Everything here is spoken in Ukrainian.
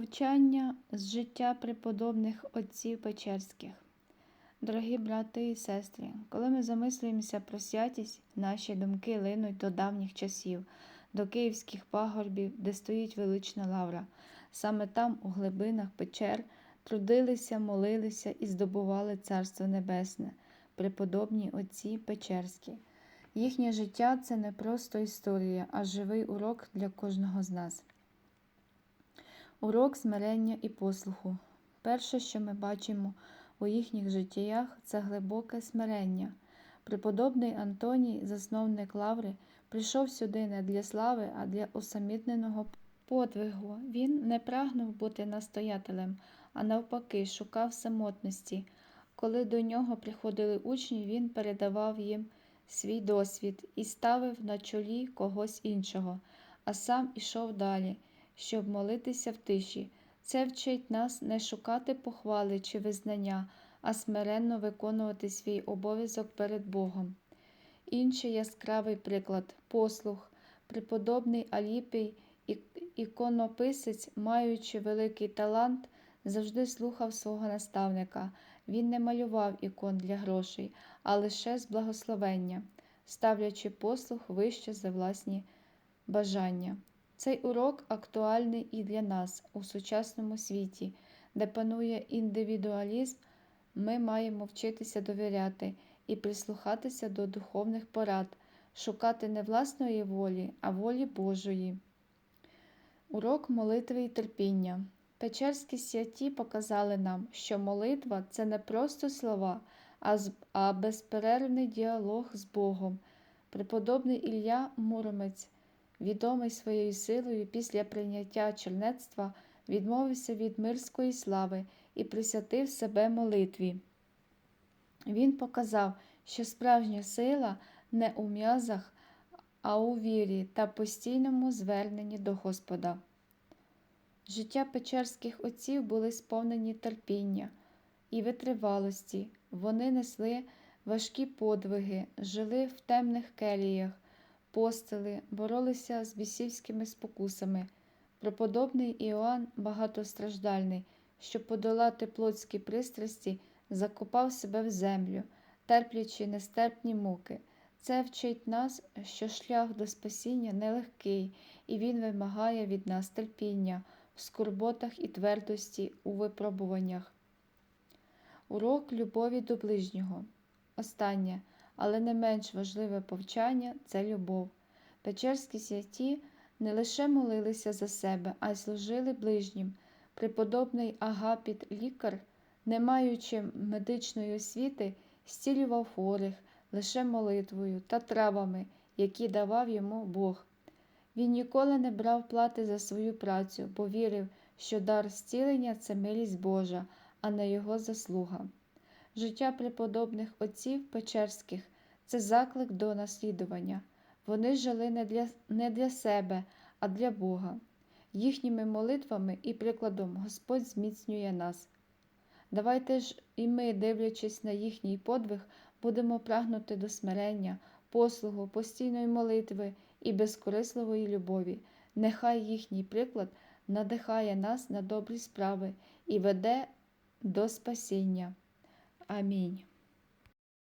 Повчання з життя преподобних отців Печерських. Дорогі брати і сестри, коли ми замислюємося про святість, наші думки линуть до давніх часів, до київських пагорбів, де стоїть велична лавра. Саме там, у глибинах печер, трудилися, молилися і здобували Царство Небесне, преподобні отці Печерські. Їхнє життя це не просто історія, а живий урок для кожного з нас. Урок смирення і послуху. Перше, що ми бачимо у їхніх життях, це глибоке смирення. Преподобний Антоній, засновник лаври, прийшов сюди не для слави, а для усамітненого подвигу. Він не прагнув бути настоятелем, а навпаки, шукав самотності. Коли до нього приходили учні, він передавав їм свій досвід і ставив на чолі когось іншого, а сам ішов далі щоб молитися в тиші. Це вчить нас не шукати похвали чи визнання, а смиренно виконувати свій обов'язок перед Богом. Інший яскравий приклад послух, преподобний Аліпій, іконописець, маючи великий талант, завжди слухав свого наставника. Він не малював ікон для грошей, а лише з благословення, ставлячи послух вище за власні бажання. Цей урок актуальний і для нас у сучасному світі, де панує індивідуалізм, ми маємо вчитися довіряти і прислухатися до духовних порад, шукати не власної волі, а волі Божої. Урок молитви і терпіння. Печерські святі показали нам, що молитва це не просто слова, а безперервний діалог з Богом. Преподобний Ілля Муромець відомий своєю силою після прийняття чернецтва, відмовився від мирської слави і присвятив себе молитві. Він показав, що справжня сила не у м'язах, а у вірі та постійному зверненні до Господа. Життя печерських отців були сповнені терпіння і витривалості, вони несли важкі подвиги, жили в темних келіях, постили, боролися з бісівськими спокусами. Преподобний Іоанн багатостраждальний, щоб подолати плотські пристрасті, закопав себе в землю, терплячи нестерпні муки. Це вчить нас, що шлях до спасіння нелегкий, і він вимагає від нас терпіння в скорботах і твердості у випробуваннях. Урок любові до ближнього. Останнє але не менш важливе повчання це любов. Печерські святі не лише молилися за себе, а й служили ближнім. Преподобний Агапіт лікар, не маючи медичної освіти, зцілював хворих лише молитвою та травами, які давав йому Бог. Він ніколи не брав плати за свою працю, бо вірив, що дар зцілення це милість Божа, а не його заслуга. Життя преподобних отців Печерських це заклик до наслідування. Вони жили не для, не для себе, а для Бога. Їхніми молитвами і прикладом Господь зміцнює нас. Давайте ж і ми, дивлячись на їхній подвиг, будемо прагнути до смирення, послугу, постійної молитви і безкорисливої любові. Нехай їхній приклад надихає нас на добрі справи і веде до спасіння. Амінь.